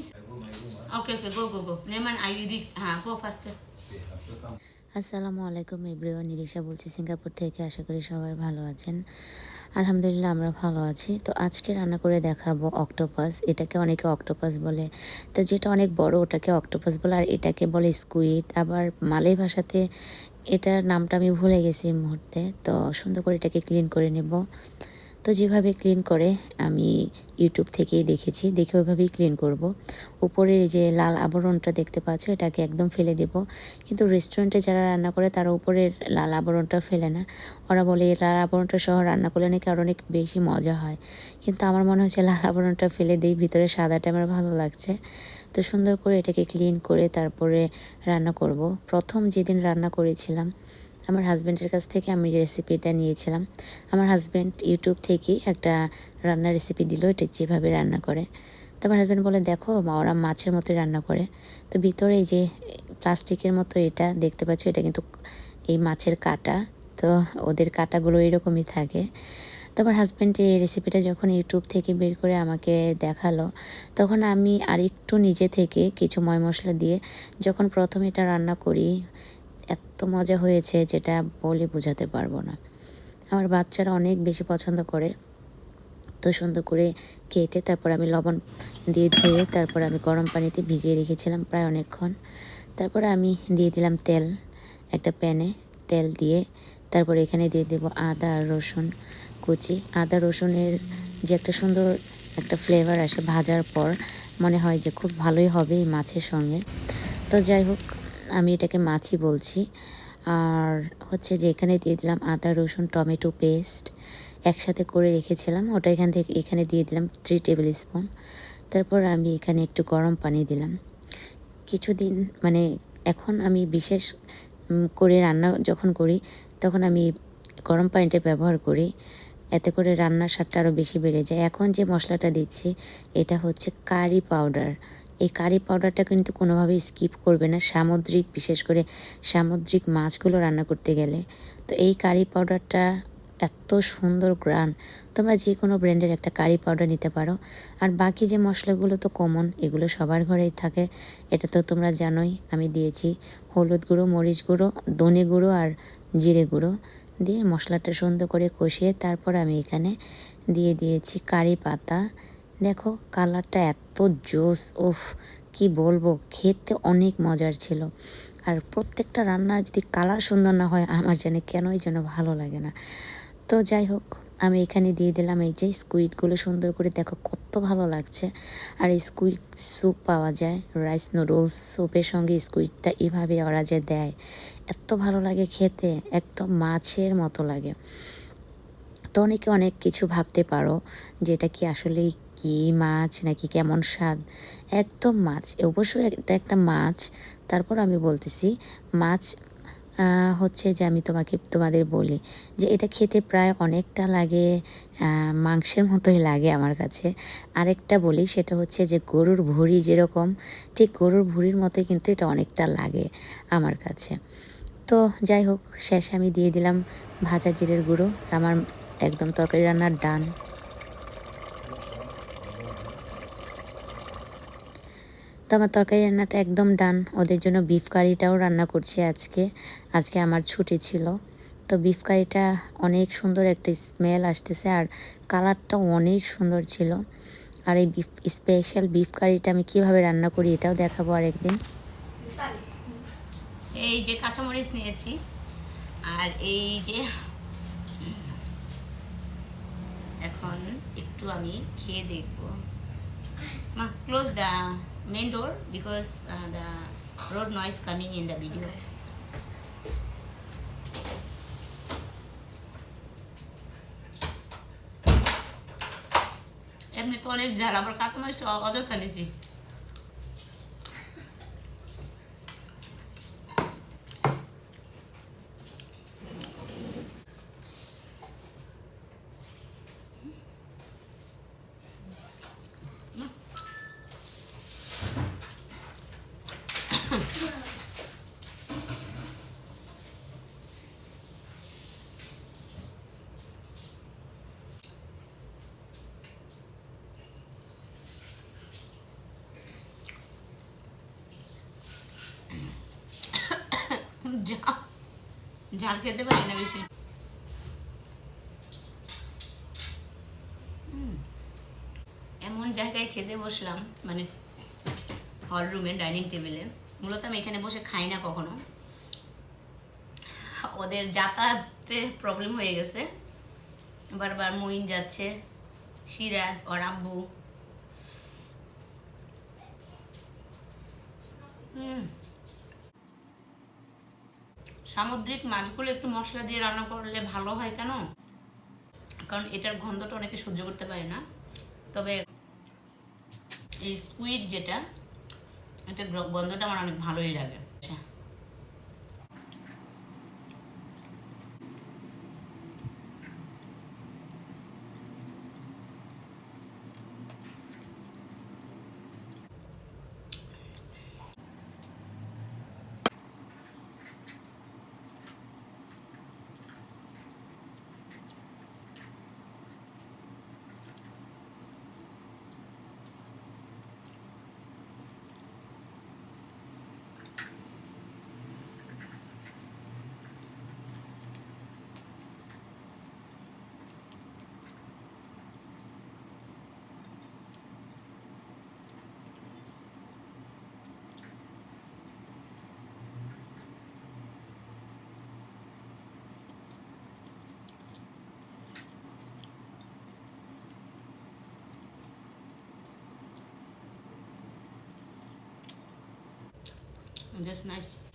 Ah, আসসালামু আলাইকুম everyone Nirisha বলছি সিঙ্গাপুর থেকে। আশা করি সবাই ভালো আছেন। আলহামদুলিল্লাহ আমরা ভালো আছি। তো আজকে রান্না করে দেখাবো অক্টোপাস। এটাকে অনেকে অক্টোপাস বলে। তো যেটা অনেক বড় ওটাকে অক্টোপাস বলে। আর এটাকে বলে স্কুইড। আবার মালয় ভাষাতে এটার নামটা আমি ভুলে গেছি এই মুহূর্তে। তো সুন্দর করে এটাকে ক্লিন করে নেব। তো যেভাবে ক্লিন করে আমি ইউটিউব থেকেই দেখেছি, দেখে ওইভাবেই ক্লিন করব। উপরের যে লাল আবরণটা দেখতে পাচ্ছ, এটাকে একদম ফেলে দেব। কিন্তু রেস্টুরেন্টে যারা রান্না করে, তারা উপরের লাল আবরণটা ফেলে না। ওরা বলে, এই লাল আবরণটা সহ রান্না করলে নাকি আর অনেক বেশি মজা হয়। কিন্তু আমার মনে হচ্ছে লাল আবরণটা ফেলে দিই, ভিতরে সাদাটা আমার ভালো লাগছে। তো সুন্দর করে এটাকে ক্লিন করে তারপরে রান্না করব। প্রথম যেদিন রান্না করেছিলাম আমার হাজব্যান্ডের কাছ থেকে আমি রেসিপিটা নিয়েছিলাম। আমার হাজব্যান্ড ইউটিউব থেকে একটা রান্নার রেসিপি দিল, এটা যেভাবে রান্না করে। তো আমার হাজব্যান্ড বলে, দেখো ওরা মাছের মতোই রান্না করে। তো ভিতরে এই যে প্লাস্টিকের মতো এটা দেখতে পাচ্ছ, এটা কিন্তু এই মাছের কাটা। তো ওদের কাটাগুলো এরকমই থাকে। তো আমার হাজব্যান্ড এই রেসিপিটা যখন ইউটিউব থেকে বের করে আমাকে দেখাল, তখন আমি আরেকটু নিজে থেকে কিছু ময় মশলা দিয়ে যখন প্রথম এটা রান্না করি এত মজা হয়েছে, যেটা বলে বোঝাতে পারব না। আমার বাচ্চারা অনেক বেশি পছন্দ করে। তো সুন্দর করে কেটে তারপর আমি লবণ দিয়ে ধুয়ে তারপর আমি গরম পানিতে ভিজিয়ে রেখেছিলাম প্রায় অনেকক্ষণ। তারপরে আমি দিয়ে দিলাম তেল একটা প্যানে, তেল দিয়ে তারপর এখানে দিয়ে দেবো আদা আর রসুন কুচি। আদা রসুনের যে একটা সুন্দর একটা ফ্লেভার আসে ভাজার পর, মনে হয় যে খুব ভালোই হবে এই মাছের সঙ্গে। তো যাই হোক আমি এটাকে মাছই বলছি। আর হচ্ছে যে এখানে দিয়ে দিলাম আদা, রসুন, টমেটো পেস্ট একসাথে করে রেখেছিলাম। ওটা এখান থেকে, এখানে দিয়ে দিলাম থ্রি টেবিল স্পুন তারপর আমি এখানে একটু গরম পানি দিলাম। কিছুদিন মানে এখন আমি বিশেষ করে রান্না যখন করি, তখন আমি গরম পানিটা ব্যবহার করি। এতে করে রান্নার স্বাদটা আরও বেশি বেড়ে যায়। এখন যে মশলাটা দিচ্ছি, এটা হচ্ছে কারি পাউডার। এই কারি পাউডারটা কিন্তু কোনোভাবেই স্কিপ করবে না। সামুদ্রিক, বিশেষ করে সামুদ্রিক মাছগুলো রান্না করতে গেলে। তো এই কারি পাউডারটা এত সুন্দর গ্রান। তোমরা যে কোনো ব্র্যান্ডের একটা কারি পাউডার নিতে পারো। আর বাকি যে মশলাগুলো তো কমন এগুলো সবার ঘরেই থাকে। এটা তো তোমরা জানোই, আমি দিয়েছি হলুদ গুঁড়ো, মরিচ গুঁড়ো, ধনে গুঁড়ো আর জিরে গুঁড়ো। দিয়ে মশলাটা সুন্দর করে কষিয়ে তারপর আমি এখানে দিয়ে দিয়েছি কারি পাতা। দেখো কালারটা এত জোস, উফ, কি বলব, খেতে অনেক মজার ছিল। আর প্রত্যেকটা রান্নার যদি কালার সুন্দর না হয়, আমার যেন কেনই যেন ভালো লাগে না। তো যাই হোক, আমি এখানে দিয়ে দিলাম এই যে স্কুইডগুলো সুন্দর করে। দেখো কত ভালো লাগছে। আর এই স্কুইড স্যুপ পাওয়া যায়, রাইস নুডলস স্যুপের সঙ্গে স্কুইডটা এভাবে ওরা যে দেয়, এত ভালো লাগে খেতে, একদম মাছের মতো লাগে। তো অনেকে অনেক কিছু ভাবতে পারো যে এটা কি আসলে কি মাছ নাকি কেমন স্বাদ। একদম মাছ অবশ্যই এটা একটা মাছ। তারপর আমি বলতেছি, মাছ হচ্ছে যে আমি তোমাকে, তোমাদের বলি যে এটা খেতে প্রায় অনেকটা লাগে মাংসের মতোই লাগে আমার কাছে। আরেকটা বলি, সেটা হচ্ছে যে গরুর ভুঁড়ি যেরকম, ঠিক গরুর ভুঁড়ির মতোই কিন্তু এটা অনেকটা লাগে আমার কাছে। তো যাই হোক, শেষে আমি দিয়ে দিলাম ভাজা জিরের গুঁড়ো। আমার একদম তরকারি রান্নার ডান। তো আমার তরকারি রান্নাটা একদম ডান। ওদের জন্য বিফ কারিটাও রান্না করছি আজকে। আজকে আমার ছুটি ছিল। তো বিফ কারিটা অনেক সুন্দর একটা স্মেল আসতেছে আর কালারটাও অনেক সুন্দর ছিল। আর এই বিফ স্পেশাল বিফ কারিটা আমি কীভাবে রান্না করি এটাও দেখাবো আরেকদিন। এই যে কাঁচামরিচ নিয়েছি। আর এই যে উম, এখন একটু আমি খেয়ে দেখব। মা close the main door because the road noise coming in the video এমনি তো অনেক ঝাল আবার মাছটা অযথা নিছি। ঝাল খেতে পারি না বেশি। এমন জায়গায় খেতে বসলাম মানে হল রুমে ডাইনিং টেবিলে মূলত আমি এখানে বসে খাই না কখনো। ওদের যাতায়াতে প্রবলেম হয়ে গেছে। বারবার মইন যাচ্ছে, সিরাজ, ওর আব্বু। হুম। সামুদ্রিক মাছগুলো একটু মশলা দিয়ে রান্না করলে ভালো হয় কেন? কারণ এটার গন্ধটা অনেকে সহ্য করতে পারে না। তবে এই স্কুইড যেটা এটা গন্ধটা আমার অনেক ভালোই লাগে। just nice.